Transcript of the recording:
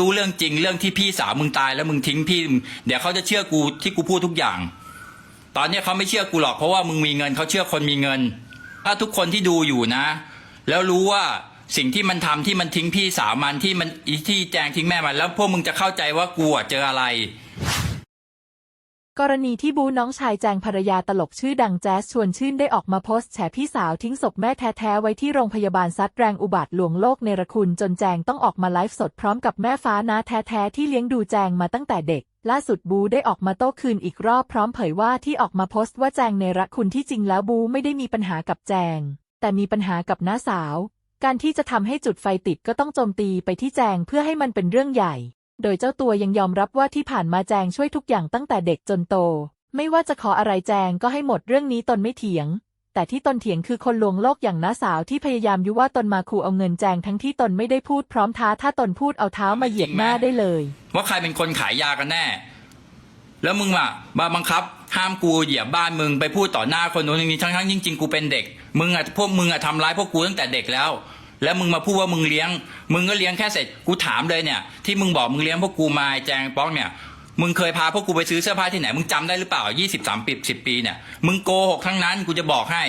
รู้เรื่องจริงเรื่องที่พี่สาวมึงตายแล้วมึงทิ้งพี่ เดี๋ยวเขาจะเชื่อกูที่กูพูดทุกอย่าง ตอนนี้เขาไม่เชื่อกูหรอกเพราะว่ามึงมีเงินเขาเชื่อคนมีเงิน ถ้าทุกคนที่ดูอยู่นะ แล้วรู้ว่าสิ่งที่มันทำที่มันทิ้งพี่สาวมันที่มันที่แจงทิ้งแม่มันแล้วพวกมึงจะเข้าใจว่ากูเจออะไร กรณีที่บูน้องชายแจงภรรยาตลกชื่อดังแจ๊สชวนชื่นได้ออกมาโพสต์แฉพี่สาวทิ้งศพแม่แท้ๆไว้ที่โรงพยาบาลซัดแรงอุบัติหลวงโลกเนรคุณจนแจงต้องออกมาไลฟ์สดพร้อมกับแม่ฟ้านาแท้ๆที่เลี้ยงดูแจงมาตั้งแต่เด็ก ล่าสุดบูได้ออกมาโต้คืนอีกรอบพร้อมเผยว่าที่ออกมาโพสต์ว่าแจงเนรคุณที่จริงแล้วบูไม่ได้มีปัญหากับแจง แต่มีปัญหากับน้าสาว การที่จะทำให้จุดไฟติดก็ต้องโจมตีไปที่แจงเพื่อให้มันเป็นเรื่องใหญ่ โดยเจ้าตัวยังยอมรับว่าที่ผ่านมาแจงช่วยทุกอย่างตั้งแต่เด็กจนโต ไม่ว่าจะขออะไรแจงก็ให้หมดเรื่องนี้ตนไม่เถียง แต่ที่ตนเถียงคือคนลวงโลกอย่างน้าสาวที่พยายามยุว่าตนมาขู่เอาเงินแจงทั้งที่ตนไม่ได้พูดพร้อมท้าถ้าตนพูดเอาเท้ามาเหยียบหน้าได้เลย ว่าใครเป็นคนขายยากันแน่ แล้วมึงอะมาบังคับ ห้ามกูเหยียบบ้านมึงไปพูดต่อหน้าคนนู้นอย่นี้ทั้งทั้งๆจริงๆกูเป็นเด็ก มึงอะพวกมึงอะทำร้ายพวกกูตั้งแต่เด็กแล้ว แล้วมึงมาพูดว่ามึงเลี้ยง มึงก็เลี้ยงแค่เสร็จกูถามเลยเนี่ย ที่มึงบอกมึงเลี้ยงพวกกูมาไอ้แจงป้องเนี่ยมึงเคยพาพวกกูไปซื้อเสื้อผ้าที่ไหนมึงจำได้หรือเปล่ายี่สิบสามปีสิบปีเนี่ย มึงโกหกทั้งนั้นกูจะบอกให้